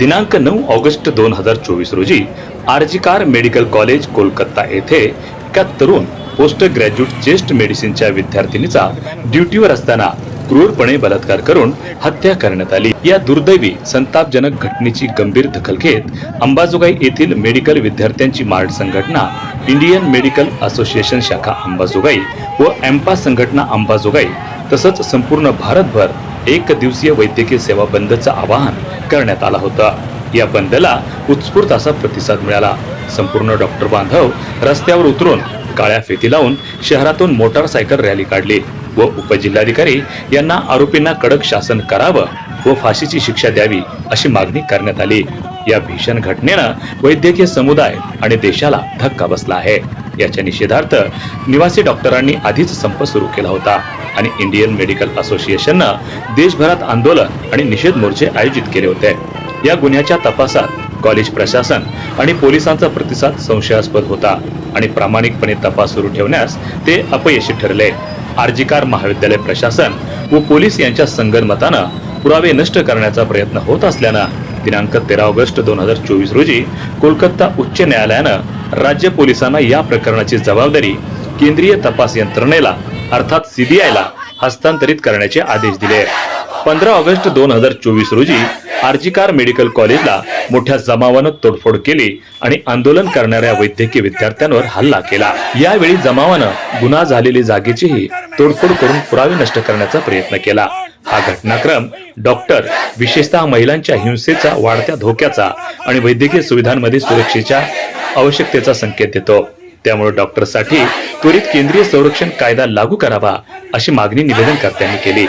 दिनांक नऊ ऑगस्ट दोन हजार चोवीस रोजी आरजीकार मेडिकल कॉलेज कोलकाता येथे एका तरुण पोस्ट ग्रॅज्युएट चेस्ट मेडिसिनच्या विद्यार्थिनीचा ड्युटीवर असताना क्रूरपणे बलात्कार करून हत्या करण्यात आली. या दुर्दैवी संतापजनक घटनेची गंभीर दखल घेत अंबाजोगाई येथील मेडिकल विद्यार्थ्यांची मार्ड संघटना इंडियन मेडिकल असोसिएशन शाखा अंबाजोगाई व एम्पा संघटना अंबाजोगाई तसंच संपूर्ण भारतभर एक दिवसीय वैद्यकीय सेवा बंदचं आवाहन करण्यात आला होता. या बंदला उत्स्फूर्त असा प्रतिसाद मिळाला. संपूर्ण डॉक्टर बांधव रस्त्यावर उतरून काळ्या फेती लावून शहरातून मोटारसायकल रॅली काढली व उपजिल्हाधिकारी यांना आरोपींना कडक शासन करावं व फाशीची शिक्षा द्यावी अशी मागणी करण्यात आली. या भीषण घटनेनं वैद्यकीय समुदाय आणि देशाला धक्का बसला आहे. याच्या निषेधार्थ निवासी डॉक्टरांनी आधीच संप सुरू केला होता. आणि इंडियन मेडिकल असोसिएशननं देशभरात आंदोलन आणि निषेध मोर्चे आयोजित केले होते. या गुन्ह्याच्या तपासात कॉलेज प्रशासन आणि पोलिसांचा प्रतिसाद संशयास्पद होता आणि प्रामाणिकपणे तपास सुरू ठेवण्यास ते अपयशी ठरले. आरजीकार महाविद्यालय प्रशासन व पोलीस यांच्या संगनमतानं पुरावे नष्ट करण्याचा प्रयत्न होत असल्यानं दिनांक तेरा ऑगस्ट दोन हजार चोवीस रोजी कोलकाता उच्च न्यायालयानं राज्य पोलिसांना या प्रकरणाची जबाबदारी केंद्रीय तपास यंत्रणेला अर्थात सीबीआयला हस्तांतरित करण्याचे आदेश दिले. पंधरा ऑगस्ट दोन हजार चोवीस रोजी आरजीकार मेडिकल कॉलेजला मोठ्या जमावानं तोडफोड केली आणि आंदोलन करणाऱ्या वैद्यकीय विद्यार्थ्यांवर हल्ला केला. यावेळी जमावानं गुन्हा झालेली जागेचीही तोडफोड करून पुरावे नष्ट करण्याचा प्रयत्न केला. हा घटनाक्रम डॉक्टर विशेषतः महिलांच्या हिंसेचा वाढत्या धोक्याचा आणि वैद्यकीय सुविधांमध्ये सुरक्षेच्या आवश्यकतेचा संकेत देतो. त्यामुळे डॉक्टरसाठी त्वरित केंद्रीय संरक्षण कायदा लागू करावा अशी मागणी निवेदनकर्त्यांनी केली.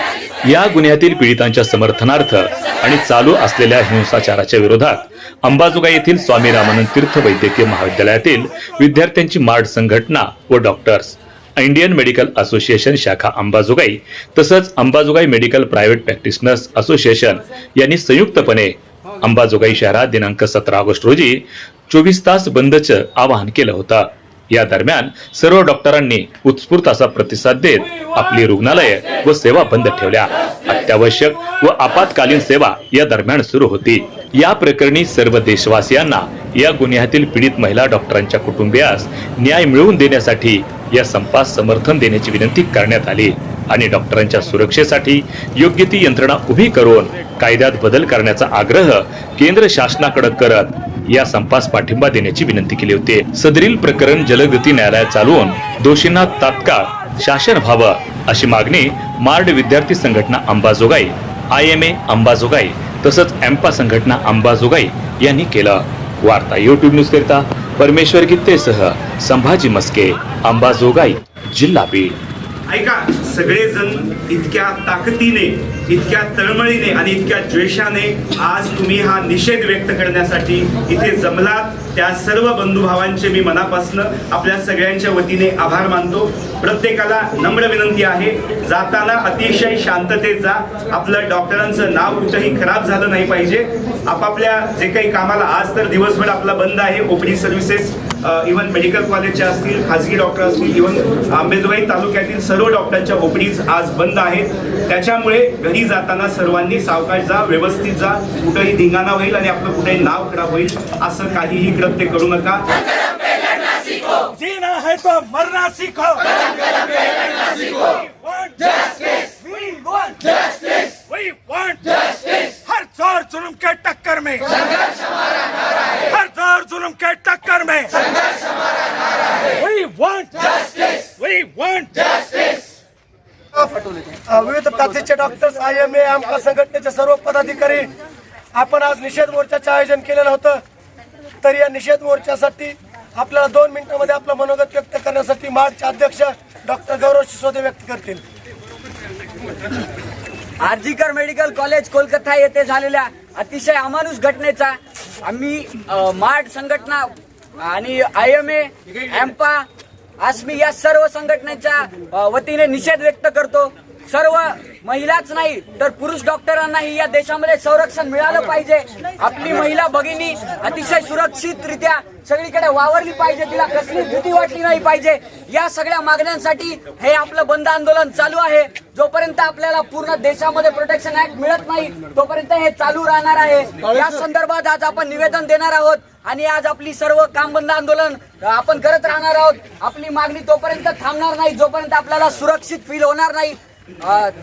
या गुन्ह्यातील पीडितांच्या समर्थनार्थ आणि चालू असलेल्या हिंसाचाराच्या विरोधात अंबाजोगाई येथील स्वामी रामानंद तीर्थ वैद्यकीय महाविद्यालयातील विद्यार्थ्यांची मार्ड संघटना व डॉक्टर्स इंडियन मेडिकल असोसिएशन शाखा अंबाजोगाई तसंच Ambajogai medical private practitioners association यांनी संयुक्तपणे अंबाजोगाई शहरात दिनांक सतरा ऑगस्ट रोजी चोवीस तास बंदचं आवाहन केलं होतं. या दरम्यान सर्व डॉक्टरांनी उत्स्फूर्त असा प्रतिसाद देत आपली रुग्णालये व सेवा बंद ठेवल्या. अत्यावश्यक व आपत्कालीन सेवा या दरम्यान सुरू होती. या प्रकरणी सर्व देशवासियांना या गुन्ह्यातील पीडित महिला डॉक्टरांच्या कुटुंबियास न्याय मिळवून देण्यासाठी या संपास समर्थन देण्याची विनंती करण्यात आली आणि डॉक्टरांच्या सुरक्षेसाठी योग्य ती यंत्रणा उभी करून कायद्यात बदल करण्याचा आग्रह केंद्र शासनाकडे करत या संपास पाठिंबा देण्याची विनंती केली होती. सदरील प्रकरण जलदगती न्यायालयात चालवून दोषींना तात्काळ शासन व्हावं अशी मागणी मार्ड विद्यार्थी संघटना Ambajogai I M A Ambajogai तसंच एम्पा संघटना अंबाजोगाई यांनी केलं. वार्ता युट्यूब न्यूज करिता परमेश्वर गित्तेसह संभाजी मस्के अंबाजोगाई जिल्हा बीड. ऐका. सगळेजण इतक्या ताकदीने इतक्या तळमळीने आणि इतक्या द्वेषाने आज तुम्ही हा निषेध व्यक्त करण्यासाठी इथे जमलात. त्या सर्व बंधुभावांचे मी मनापासनं आपल्या सगळ्यांच्या वतीने आभार मानतो. प्रत्येकाला नम्र विनंती आहे जाताना अतिशय शांततेत जा. आपलं डॉक्टरांचं नाव कुठंही खराब झालं नाही पाहिजे. आपापल्या जे काही कामाला आज तर दिवसभर आपला बंद आहे ओपडी सर्व्हिसेस. इव्हन मेडिकल कॉलेजच्या असतील खाजगी डॉक्टर असतील इव्हन आंबेजोगाई तालुक्यातील सर्व डॉक्टरांच्या ओपडीज आज बंद आहेत. त्याच्यामुळे घरी जाताना सर्वांनी सावकाश जा व्यवस्थित जा. कुठंही धिंगाणा होईल आणि आपलं कुठेही नाव खराब होईल असं काहीही कृत्य करू नका. जीना है तो मरना सीखो। हर चोर जुल्म के टक्कर में। हर जोर जुल्म के टक्कर में We want justice. We want justice. अ, विविध प्रांतीचे डॉक्टर्स आय एम ए आमका संघटनेचे सर्व पदाधिकारी आपण आज निषेध मोर्चाचे आयोजन केलेलं होतं तर या निषेध मोर्चासाठी आपल्याला दोन मिनिटांमध्ये आपलं मनोगत व्यक्त करण्यासाठी मार्चचे अध्यक्ष डॉक्टर गौरव सिसोदे व्यक्त करतील आरजीकर मेडिकल कॉलेज कोलकाता येथे झालेल्या अतिशय अमानुष घटनेचा आम्ही मार्ट संघटना आणि आय एम एम्पा आस्मी या सर्व संघटनेच्या वतीने निषेध व्यक्त करतो. सर्व महिलाच नाही तर पुरुष डॉक्टरांनाही या देशामध्ये संरक्षण मिळालं पाहिजे. आपली महिला भगिनी अतिशय सुरक्षितरित्या सगळीकडे वावरली पाहिजे तिला कसली भीती वाटली नाही पाहिजे. या सगळ्या मागण्यांसाठी हे आपलं बंद आंदोलन चालू आहे. जोपर्यंत आपल्याला पूर्ण देशामध्ये प्रोटेक्शन ऍक्ट मिळत नाही तोपर्यंत हे चालू राहणार आहे. या संदर्भात आज आपण निवेदन देणार आहोत आणि आज आपली सर्व काम बंद आंदोलन आपण करत राहणार आहोत. आपली मागणी तोपर्यंत थांबणार नाही जोपर्यंत आपल्याला सुरक्षित फील होणार नाही. धन्यवाद.